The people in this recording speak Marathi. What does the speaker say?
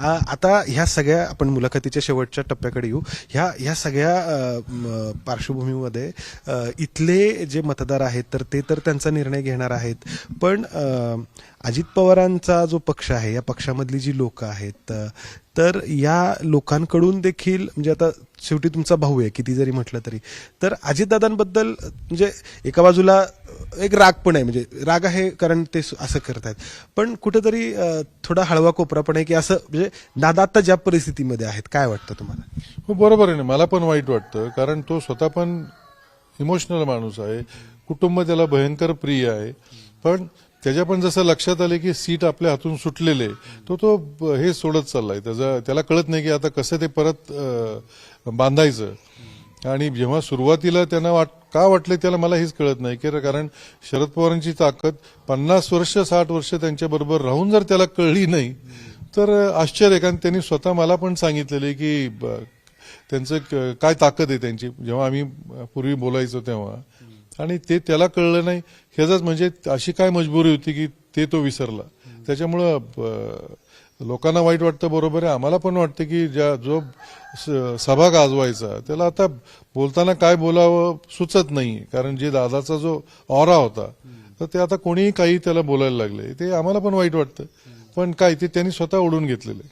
आ, आता ह्या सगळ्या आपण मुलाखतीच्या शेवटच्या टप्प्याकडे येऊ. ह्या ह्या सगळ्या पार्श्वभूमीमध्ये इथले जे मतदार आहेत तर ते तर त्यांचा निर्णय घेणार आहेत. पण अजित पवारांचा जो पक्ष आहे या पक्षामधली जी लोक आहेत तर या लोकांकडून देखील म्हणजे आता शेवटी तुमचा भाऊ आहे किती जरी म्हटलं तरी. तर अजितदादांबद्दल म्हणजे एका बाजूला एक राग पण आहे म्हणजे राग आहे कारण ते असं करतायत. पण कुठेतरी थोडा हळवा कोपरा पण आहे की असं म्हणजे दादा आता ज्या परिस्थितीमध्ये आहेत काय वाटतं तुम्हाला? हो बरोबर आहे ना. मला पण वाईट वाटतं कारण तो स्वतः पण इमोशनल माणूस आहे. कुटुंब त्याला भयंकर प्रिय आहे. पण त्याच्या पण जसं लक्षात आले की सीट आपल्या हातून सुटलेले तो तो हे सोडत चाललाय. त्याचा त्याला कळत नाही की आता कसं ते परत बांधायचं. आणि जेव्हा सुरुवातीला त्यांना वाट का वाटले त्याला मला हेच कळत नाही. की कारण शरद पवारांची ताकद पन्नास वर्ष साठ वर्ष त्यांच्या बरोबर राहून जर त्याला कळली नाही तर आश्चर्य. कारण त्यांनी स्वतः मला पण सांगितलेले की त्यांचं काय ताकद आहे त्यांची. जेव्हा आम्ही पूर्वी बोलायचो तेव्हा. आणि ते त्याला कळलं नाही. ह्याचाच म्हणजे अशी काय मजबुरी होती की ते तो विसरला. त्याच्यामुळं लोकांना वाईट वाटतं बरोबर आहे. आम्हाला पण वाटतं की ज्या जो स- सभा गाजवायचा त्याला आता बोलताना काय बोलावं सुचत नाही कारण जे दादाचा जो ऑरा होता तर ते आता कोणीही काही त्याला बोलायला लागले. ते आम्हाला पण वाईट वाटतं. पण काय ते त्यांनी स्वतः ओढून घेतलेलं आहे.